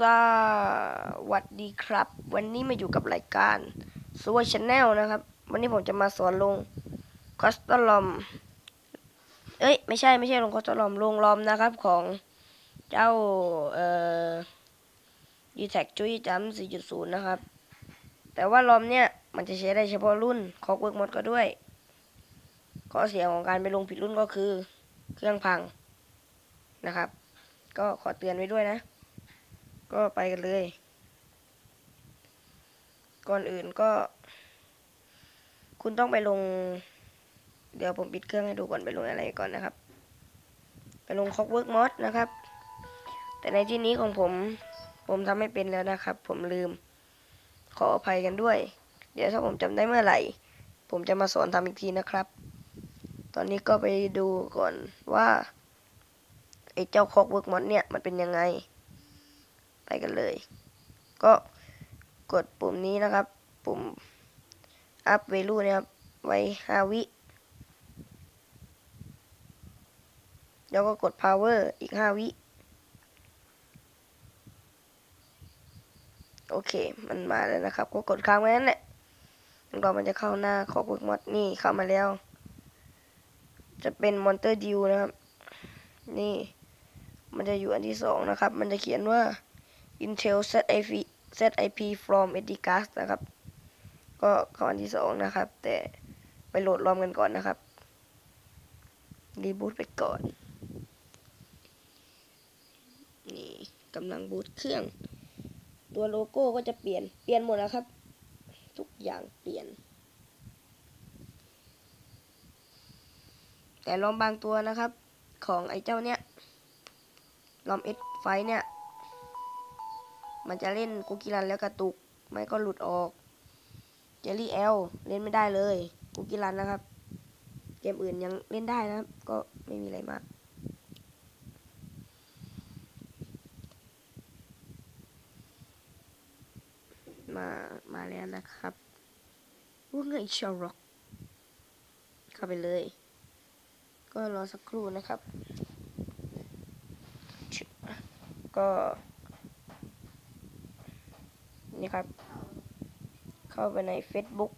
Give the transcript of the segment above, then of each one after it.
สวัสดีครับ วันนี้มาอยู่กับรายการสวยชาแนลนะครับ วันนี้ผมจะมาสอนลงคอสตอลอมเอ้ยไม่ใช่ไม่ใช่ลงคอสตอลอมลงลอมนะครับของเจ้าเอ่อดีแท็กจุ้ยจัม4.0 นะครับ แต่ว่าลอมเนี่ยมันจะใช้ได้เฉพาะรุ่นคอกเวิร์กมดก็ด้วยข้อเสียของการไปลงผิดรุ่นก็คือเครื่องพังนะครับ ก็ขอเตือนไว้ด้วยนะ ก็ไปกันเลย ก่อนอื่นก็ คุณต้องไปลง เดี๋ยวผมปิดเครื่องให้ดูก่อนไปลงอะไรก่อนนะครับ ไปลง Clockwork Mod นะครับ แต่ในที่นี้ของผมผมทำไม่เป็นแล้วนะครับ ผมลืม ขออภัยกันด้วย เดี๋ยวถ้าผมจำได้เมื่อไหร่ ผมจะมาสอนทำอีกทีนะครับ ตอนนี้ก็ไปดูก่อนว่าไอ้เจ้า Clockwork Mod เนี่ยมันเป็นยังไง ไปกันเลย ก็กดปุ่มนี้นะครับ ปุ่ม up value นะครับ ไว้5วิ แล้วก็กด power อีก5วิ โอเค มันมาแล้วนะครับ ก็กดค้างไว้นั่นแหละรอมันจะเข้าหน้าของ Work Mod นี่เข้ามาแล้ว จะเป็น Monster Dew นะครับ นี่ มันจะอยู่อันที่สองนะครับ มันจะเขียนว่า Intel ZIP ZIP from Edicast นะครับ ก็ข้าอันที่สองนะครับ แต่ไปโหลดรอมกันก่อนนะครับ รีบูตไปก่อน นี่กำลังบูตเครื่อง ตัวโลโก้ก็จะเปลี่ยน เปลี่ยนหมดแล้วครับ ทุกอย่างเปลี่ยน แต่ลอมบางตัวนะครับ ของไอ้เจ้าเนี้ยลอมเอสไฟเนี่ย มันจะเล่นกุกิรันแล้วกระตุก ไม่ก็หลุดออก เจลลี่แอลเล่นไม่ได้เลยกุกิรันนะครับ เกมอื่นยังเล่นได้นะครับ ก็ไม่มีอะไรมากมา มาแล้วนะครับว่าไงชาวร็อก เข้าไปเลย ก็รอสักครู่นะครับ ก็ นี่ครับ เข้าไปใน Facebook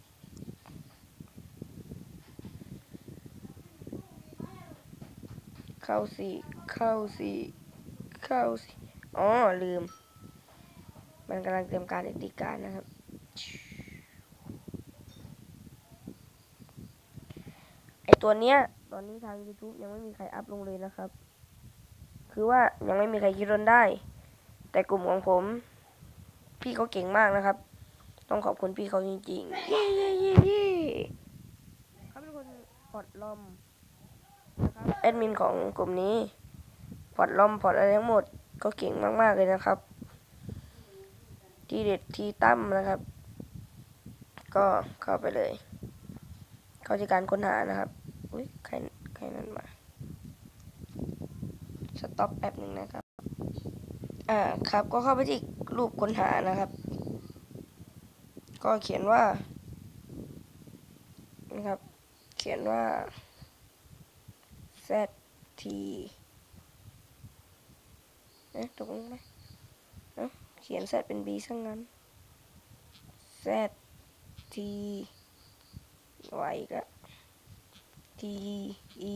เข้าสิเข้าสิเข้าสิอ๋อ ลืม มันกำลังเตรียมการเอติการนะครับ ไอตัวเนี้ย ตอนนี้ทาง YouTube ยังไม่มีใครอัพลงเลยนะครับ คือว่ายังไม่มีใครคิดรนได้ แต่กลุ่มของผม พี่เขาเก่งมากนะครับ ต้องขอบคุณพี่เขาจริงๆเย้เย้เย้เย้เขาเป็นคนพอดลอมนะครับแอดมินของกลุ่มนี้พอดลอมพอดอะไรทั้งหมดก็เก่งมาก ๆ เลยนะครับ ที่เด็ดที่ตั้มนะครับ ก็เข้าไปเลย เข้าที่การค้นหานะครับ อุ้ยใครใครนั้นมา สต็อปแป๊บหนึ่งนะครับ อ่าครับก็เข้าไปที่ รูปค้นหานะครับ ก็เขียนว่านะครับ เขียนว่า z t เอ๊ะตกลงไหมเอ๊ะเขียน z เป็น b ซะงั้น z t y ก็ t e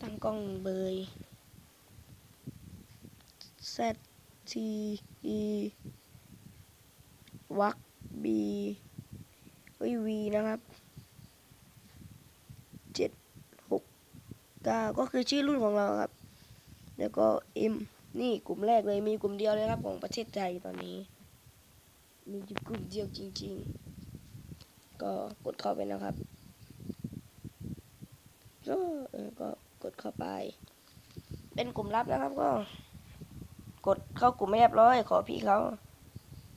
ตั้งกล้องเบย z t e วัก b เอ้ย v นะครับเจ็ดหกเก้าก็คือชื่อรุ่นของเราครับ แล้วก็ M นี่กลุ่มแรกเลยมีกลุ่มเดียวเลยครับของประเทศไทยตอนนี้ มีกลุ่มเดียวจริง ๆ ก็กดเข้าไปนะครับก็ก็กดเข้าไป เป็นกลุ่มลับนะครับก็ กดเข้ากลุ่มไม่เรียบร้อย ขอพี่เขา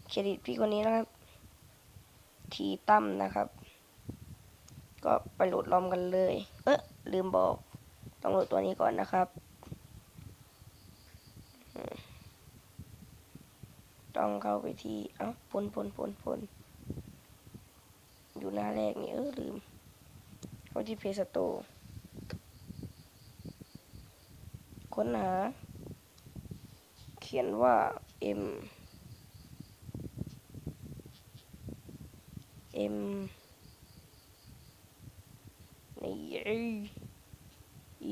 เครดิตพี่คนนี้นะครับ ทีตั้มนะครับ ก็ไปโหลดลอมกันเลย เอ๊ะลืมบอก ต้องโหลดตัวนี้ก่อนนะครับ ต้องเข้าไปที่ เอ้าพนพนพนพนอยู่หน้าแรกนี่เออลืมเข้าที่เพสโตค้นหา ขียนว่า M M นี่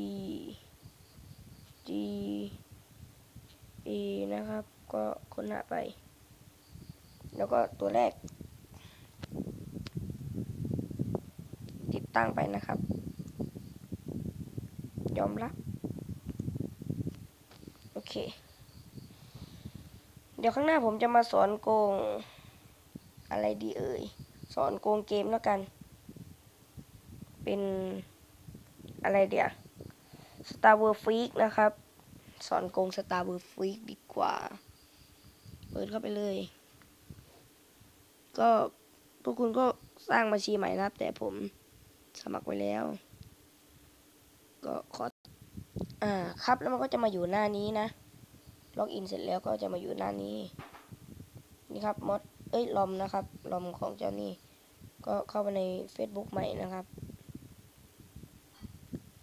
E G E นะครับ ก็ค้นหาไป แล้วก็ตัวแรก ติดตั้งไปนะครับ ยอมรับ โอเค เดี๋ยวข้างหน้าผมจะมาสอนโกง อะไรดีเอ่ย สอนโกงเกมแล้วกัน เป็นอะไรเดี๋ยว Star Wars Freak นะครับ สอนโกง Star Wars Freak ดีกว่า เปิดเข้าไปเลย ก็พวกคุณก็สร้างบัญชีใหม่นะครับ แต่ผมสมัครไว้แล้ว ก็ขอ อ่า ครับแล้วมันก็จะมาอยู่หน้านี้นะ ล็อกอินเสร็จแล้วก็จะมาอยู่หน้านี้ นี่ครับมดเอ้ยลอมนะครับลอมของเจ้านี่ก็เข้าไปใน Facebook ใหม่นะครับ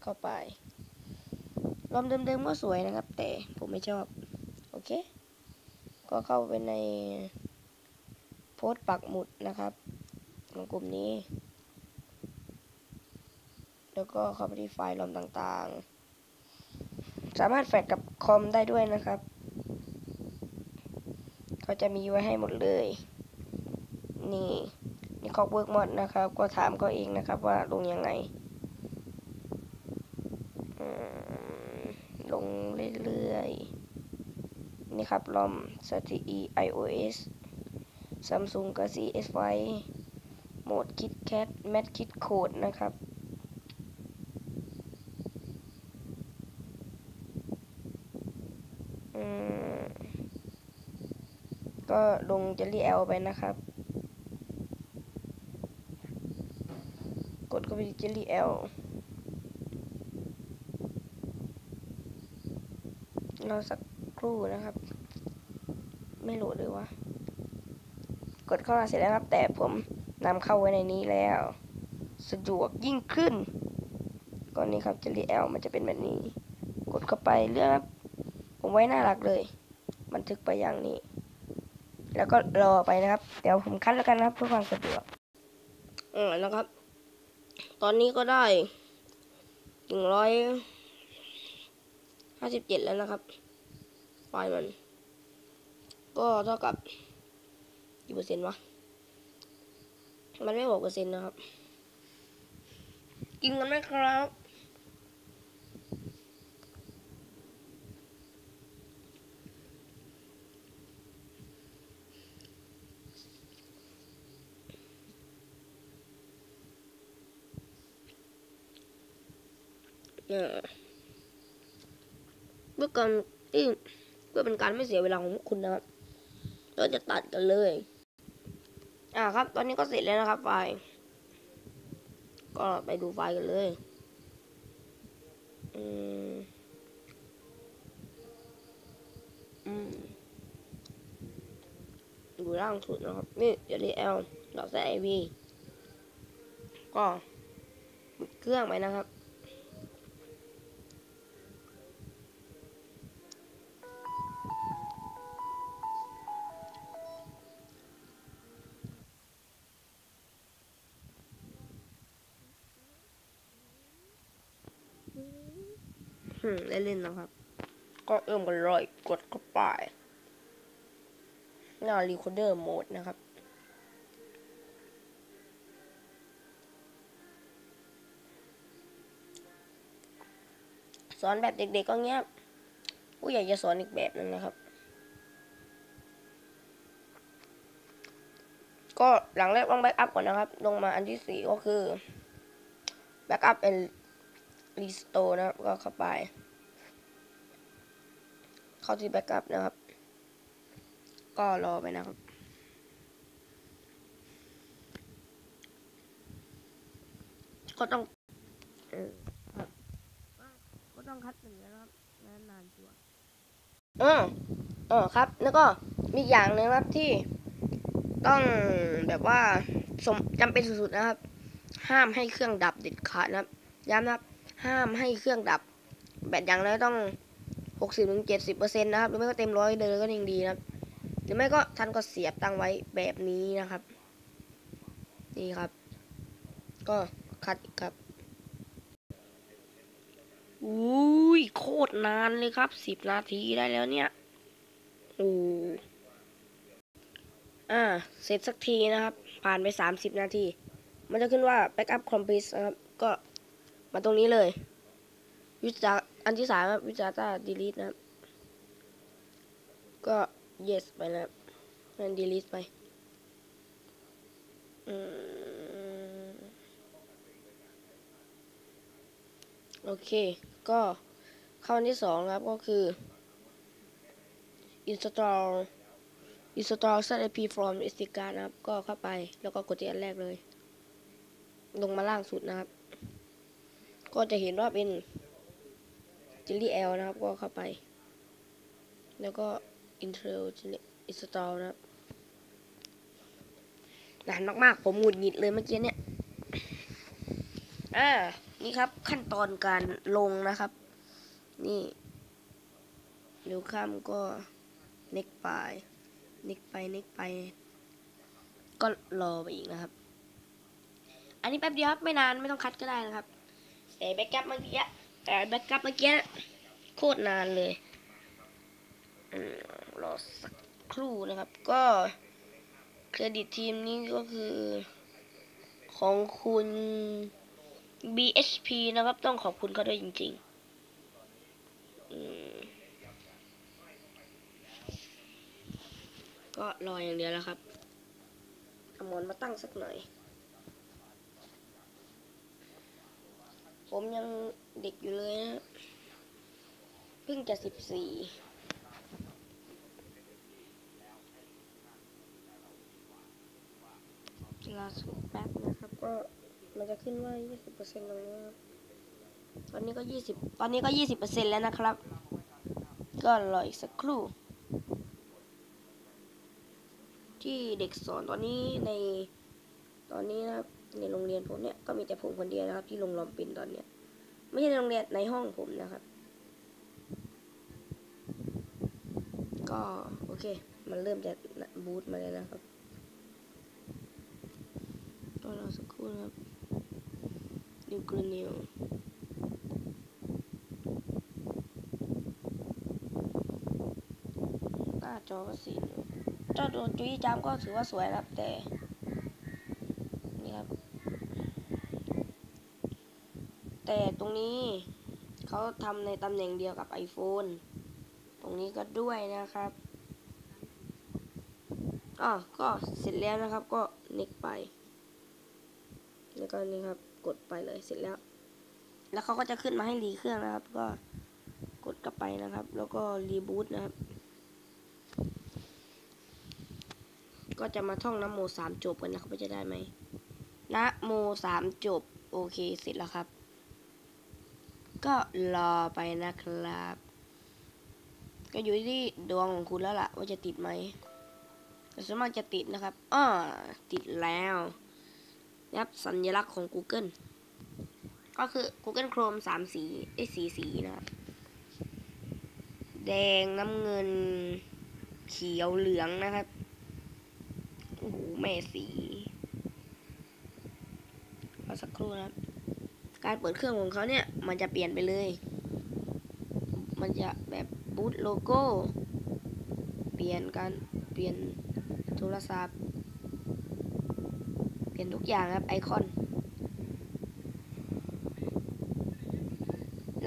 เข้าไปลอมเดิมๆก็สวยนะครับ แต่ผมไม่ชอบ โอเค ก็เข้าไปใน โพสต์ปักหมุดนะครับของกลุ่มนี้ แล้วก็เข้าไปที่ไฟล์ลอมต่างๆ สามารถแฟลชกับคอมได้ด้วยนะครับ เขาจะมีไว้ให้หมดเลย นี่นี่คอกเวิร์กมอดนะครับ ก็ถามเขาเองนะครับว่าลงยังไงลงเรื่อยๆ นี่ครับ ลอม STE iOS Samsung Galaxy S5 โหมด KitKat Mac Kit Code นะครับ ก็ลง Jelly L ไปนะครับ กดเข้าไปที่ Jelly L รอสักครู่นะครับ ไม่โหลดเลยวะกดเข้ามาเสร็จแล้วครับ แต่ผมนำเข้าไว้ในนี้แล้ว สะดวกยิ่งขึ้นก่อนนี้ครับ Jelly L มันจะเป็นแบบนี้ กดเข้าไปเลือกครับผมไว้น่ารักเลย บันทึกไปอย่างนี้ แล้วก็รอไปนะครับ เดี๋ยวผมคัดแล้วกันนะครับเพื่อความสะดวกเออแล้วครับ ตอนนี้ก็ได้หนึ่งร้อยห้าสิบเจ็ดแล้วนะครับไฟมัน ก็เท่ากับกี่เปอร์เซ็นต์วะมันไม่บอกเปอร์เซ็นต์นะครับ กินกันไหมครับ เพื่อการที่เพื่อเป็นการไม่เสียเวลาของคุณนะครับเราจะตัดกันเลย อ่าครับ ตอนนี้ก็เสร็จแล้วนะครับ ไฟล์ก็ไปดูไฟล์กันเลยอืมอืมดูล่างสุดนะครับ นี่เดี๋ยวรีเอลดอกแซไอวีก็ปิดเครื่องไปนะครับ เล่นๆนะครับ ก็เอิ่มกันเลยกดเข้าไปหน้ารีคเดอร์โหมดนะครับสอนแบบเด็กๆก็เงี้ยบผู้ใหญ่จะสอนอีกแบบนึงนะครับ ก็หลังแรกต้องแบ็กอัพก่อนนะครับ ลงมาอันที่สี่ก็คือแบ็กอัพเป็น รีสโตนะครับ ก็เข้าไป เข้าที่แบ็กอัพนะครับ ก็รอไปนะครับ ก็ต้องเออครับก็ต้องคัดหนึ่งนะครับนานนานตัวเออเออครับ แล้วก็มีอีกอย่างหนึ่งครับที่ต้องแบบว่าสมจำเป็นสุดๆนะครับ ห้ามให้เครื่องดับเด็ดขาดนะครับย้ำนะครับ ห้ามให้เครื่องดับ แบตอย่างน้อยต้องหกสิบถึงเจ็ดสิบเปอร์เซ็นต์นะครับหรือไม่ก็เต็มร้อยเลยก็ยังดีนะครับหรือไม่ก็ท่านก็เสียบตั้งไว้แบบนี้นะครับ นี่ครับ ก็คัดอีกครับอุ้ยโคตรนานเลยครับสิบนาทีได้แล้วเนี่ยโอ้อ่า เสร็จสักทีนะครับ ผ่านไปสามสิบนาที มันจะขึ้นว่า backup complete นะครับ ก็ มาตรงนี้เลยวิจาอันที่สามครับวิจาตา delete นะก็ yes ไปนะครับงั้น delete ไปโอเค ก็เข้าอันที่สองครับก็คือ install install zip from SD card นะครับ ก็เข้าไปแล้วก็กดที่อันแรกเลย ลงมาล่างสุดนะครับ ก็จะเห็นว่าเป็น jelly L นะครับ ก็เข้าไป แล้วก็ Intel install นะครับนานมากๆ ผมหงุดหงิดเลยเมื่อกี้เนี่ยอ่านี่ครับขั้นตอนการลงนะครับ นี่เร็วข้ามก็เน็กไปเน็กไปเน็กไป ก็รอไปอีกนะครับ อันนี้แป๊บเดียวครับไม่นานไม่ต้องคัดก็ได้นะครับ แต่แบ็กอัพเมื่อกี้แต่แบ็กอัพเมื่อกี้โคตรนานเลยรอสักครู่นะครับ ก็เครดิตทีมนี้ก็คือ ของคุณ BHP นะครับ ต้องขอบคุณเขาด้วยจริงๆก็รออย่างเดียวแล้วครับอมอนมาตั้งสักหน่อย ผมยังเด็กอยู่เลยนะเพิ่งจะสิบสี่ลาสุดแป๊บนะครับ ก็มันจะขึ้นว่า 20%ตรงนี้ครับตอนนี้ก็ 20 ตอนนี้ก็ 20%แล้วนะครับ ก็รออีกสักครู่ ที่เด็กสอนตอนนี้ในตอนนี้นะครับ ในโรงเรียนผมเนี่ยก็มีแต่ผมคนเดียวนะครับ ที่ลงลอมปินตอนเนี้ย ไม่ใช่ในโรงเรียนในห้องผมนะครับ ก็โอเค มันเริ่มจะบูตมาแล้วนะครับก็รอสักครู่นะครับนิวกรนิวหน้าจอก็สีเจ้าตัวจุ้ยจามก็ถือว่าสวยนะครับแต่ นี่ครับ แต่ตรงนี้เขาทำในตำแหน่งเดียวกับ iPhone ตรงนี้ก็ด้วยนะครับอ๋อก็เสร็จแล้วนะครับก็น็กไป แล้วก็นี่ครับกดไปเลยเสร็จแล้ว แล้วเขาก็จะขึ้นมาให้รีเครื่องนะครับ ก็กดกลับไปนะครับ แล้วก็รีบูตนะครับ ก็จะมาท่องนะโมสามจบกันนะครับว่าจะได้ไหมนะโมสามจบ โอเคเสร็จแล้วครับ ก็รอไปนะครับ ก็อยู่ที่ดวงของคุณแล้วล่ะ ว่าจะติดไหมแต่ส่วนมากจะติดนะครับอ้อติดแล้วนะครับสัญลักษณ์ของ Google ก็คือ Google Chrome สามสีไอ้สีสีนะครับ แดงน้ำเงิน เขียวเหลืองนะครับโอ้โหแม่สีรอสักครู่นะครับ การเปิดเครื่องของเขาเนี่ย มันจะเปลี่ยนไปเลย มันจะแบบบูตโลโก้ เปลี่ยนการเปลี่ยนโทรศัพท์ เปลี่ยนทุกอย่างครับไอคอน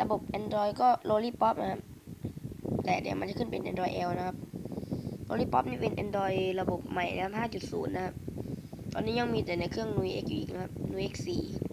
ระบบ Android ก็ Lollipop นะครับ แต่เดี๋ยวมันจะขึ้นเป็น Android L นะครับ Lollipop นี่เป็น Android ระบบใหม่นะครับ 5.0 นะครับ ตอนนี้ยังมีแต่ในเครื่อง Nui X อยู่อีกนะครับ Nui X4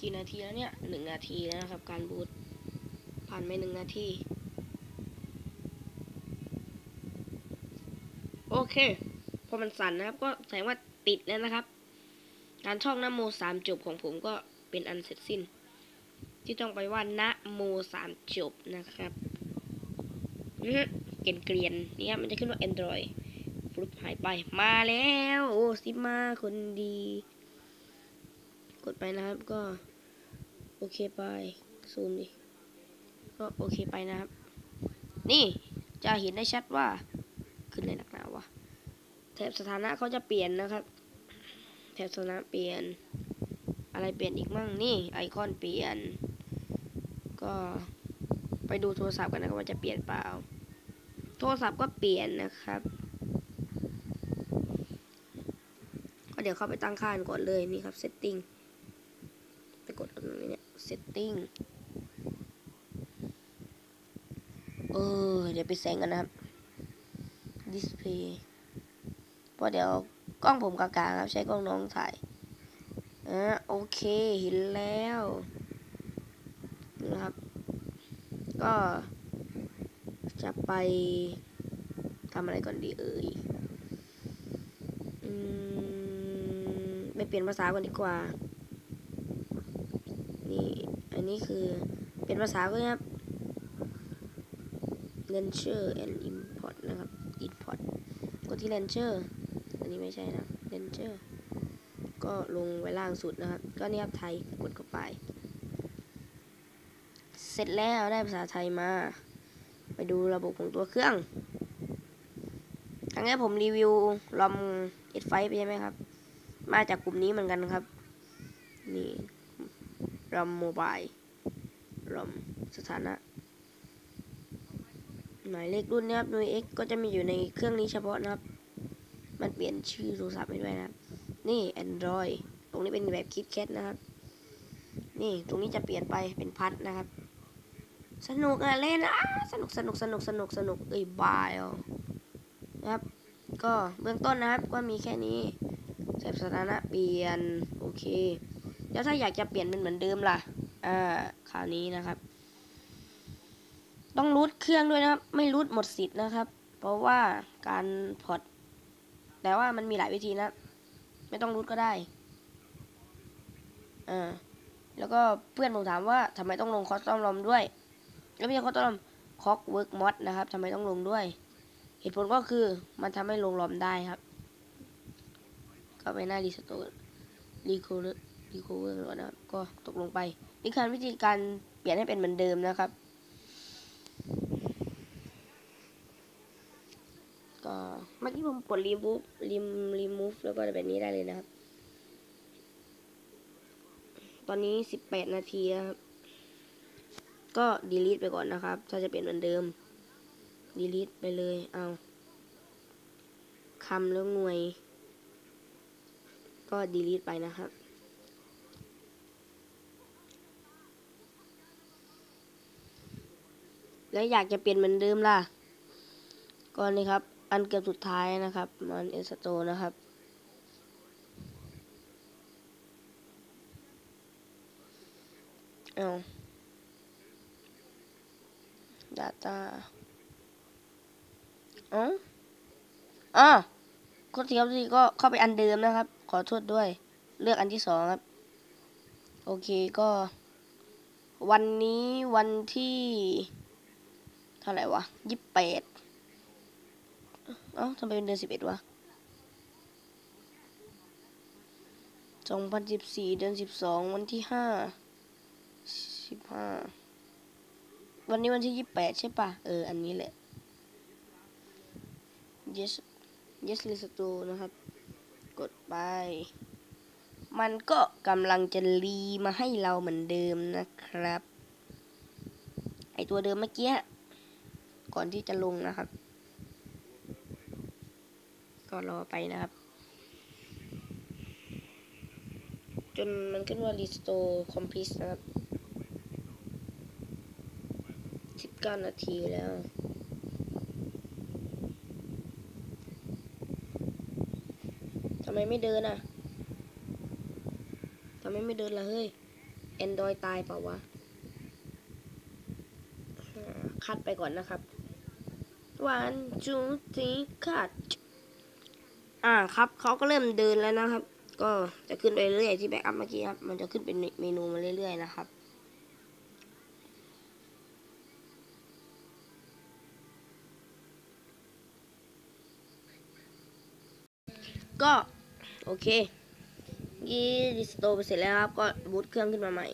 กี่นาทีแล้วเนี่ยหนึ่งนาทีแล้วนะครับ การบูตผ่านไปหนึ่งนาที โอเค พอมันสั่นนะครับ ก็แสดงว่าติดแล้วนะครับ การท่องนโมสามจบของผมก็เป็นอันเสร็จสิ้น ที่ต้องไปว่านะโมสามจบนะครับเกรียนเกรียนนี่ครับมันจะขึ้นว่า Android ฟลุปหายไปมาแล้ว โอ้ซิมาคนดี กดไปนะครับก็ โอเคไปซูมดิก็โอเคไปนะครับ นี่จะเห็นได้ชัดว่าขึ้นในหนักหนาวะแถบสถานะเขาจะเปลี่ยนนะครับ แถบสถานะเปลี่ยน อะไรเปลี่ยนอีกมั่งนี่ไอคอนเปลี่ยน ก็ไปดูโทรศัพท์กันนะครับว่าจะเปลี่ยนเปล่า โทรศัพท์ก็เปลี่ยนนะครับก็เดี๋ยวเข้าไปตั้งค่าก่อนเลยนี่ครับ setting ไปกดตรงนี้เนี่ย setting เออ เดี๋ยวไปแสงกันนะครับ display เพราะเดี๋ยวกล้องผมกากาครับ ใช้กล้องน้องถ่ายอ่าโอเคเห็นแล้วนะครับ ก็จะไปทำอะไรก่อนดีเอ่ยอืมไปเปลี่ยนภาษาก่อนดีกว่า อันนี้คือเป็นภาษาก็ครับ launcher and import นะครับ import กดที่ launcher อันนี้ไม่ใช่นะ launcher ก็ลงไว้ล่างสุดนะครับ ก็นี่ครับไทยกดเข้าไป เสร็จแล้วได้ภาษาไทยมา ไปดูระบบของตัวเครื่องครั้งนี้ผมรีวิวลอมเอ็ดไฟไปใช่ไหมครับ มาจากกลุ่มนี้เหมือนกันครับ นี่ รอมโมบายรอมสถานะ หมายเลขรุ่นนะครับหน่วย X ก็จะมีอยู่ในเครื่องนี้เฉพาะนะครับ มันเปลี่ยนชื่อโทรศัพท์ให้ด้วยนะครับ นี่ Android ตรงนี้เป็นแบบคิดแคทนะครับ นี่ตรงนี้จะเปลี่ยนไปเป็นพัดนะครับ สนุกอะเล่นอะสนุกสนุกสนุกสนุกสนุกเอ้ยบายอะนะครับ ก็เบื้องต้นนะครับก็มีแค่นี้แสบสถานะเปลี่ยน โอเค แล้วถ้าอยากจะเปลี่ยนเป็นเหมือนเดิมล่ะ อ่า คราวนี้นะครับ ต้องรูดเครื่องด้วยนะครับ ไม่รูดหมดสิทธิ์นะครับ เพราะว่าการพอร์ตแต่ว่ามันมีหลายวิธีนะ ไม่ต้องรูดก็ได้ อ่า แล้วก็เพื่อนผมถามว่าทำไมต้องลงคอสตอมลอมด้วย แล้วไม่ใช่คอสตอมคอกเวิร์กมอดนะครับทำไมต้องลงด้วย เหตุผลก็คือมันทำให้ลงลอมได้ครับ ก็ไปหน้ารีสโตร์รีโคเวอ รีโคเวอร์นะครับ ก็ตกลงไป นี่คือวิธีการเปลี่ยนให้เป็นเหมือนเดิมนะครับ ก็เมื่อกี้ผมกดรีมูฟรีมรีมูฟแล้วก็แบบนี้ได้เลยนะครับ ตอนนี้สิบแปดนาทีครับ ก็ดีลีทไปก่อนนะครับ ถ้าจะเป็นเหมือนเดิมดีลีทไปเลย เอาคำแล้วหน่วย ก็ดีลีทไปนะครับ แล้วอยากจะเปลี่ยนเหมือนเดิมล่ะก็นี่ครับ อันเกือบสุดท้ายนะครับ มันเอสโตนะครับ เอา data อ๋ออ๋อคนที่ครับที่ก็เข้าไปอันเดิมนะครับ ขอโทษด้วย เลือกอันที่สองครับ โอเคก็ วันนี้วันที่ เท่าไหร่วะยี่สิบแปดเอ้าทำไมเป็นเดือนสิบเอ็ดวะสองพันสิบสี่เดือนสิบสองวันที่ห้าสิบห้าวันนี้วันที่ยี่สิบแปดใช่ปะเออ อันนี้แหละ yes yes list to นะครับ กดไป มันก็กำลังจะรีมาให้เราเหมือนเดิมนะครับ ไอตัวเดิมเมื่อกี้ ก่อนที่จะลงนะครับ ก็รอไปนะครับ จนมันขึ้นว่า restore complete นะครับสิบเก้านาทีแล้วทำไมไม่เดินอะทำไมไม่เดินล่ะเฮ้ย Android ตายเปล่าวะอ่าคัดไปก่อนนะครับ one two three cut อ่าครับเขาก็เริ่มเดินแล้วนะครับ ก็จะขึ้นไปเรื่อยๆที่แบ็กอัพเมื่อกี้ครับ มันจะขึ้นเป็นเมนูมาเรื่อยๆนะครับก็ โอเคยี่ดิสโตไปเสร็จแล้วครับ ก็บูตเครื่องขึ้นมาใหม่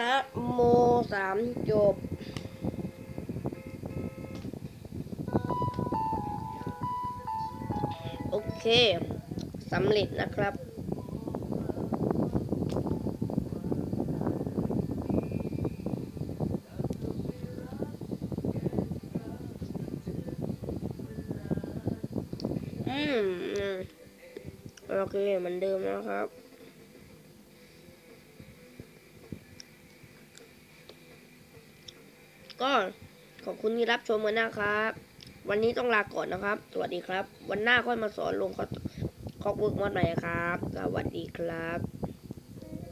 นะโมสามจบ โอเคสำเร็จนะครับอืมโอเคเหมือนเดิมนะครับ ก็ขอบคุณที่รับชมกันนะครับ วันนี้ต้องลาก่อนนะครับ สวัสดีครับ วันหน้าค่อยมาสอนลงคอกเวิร์กมอดใหม่ครับ สวัสดีครับ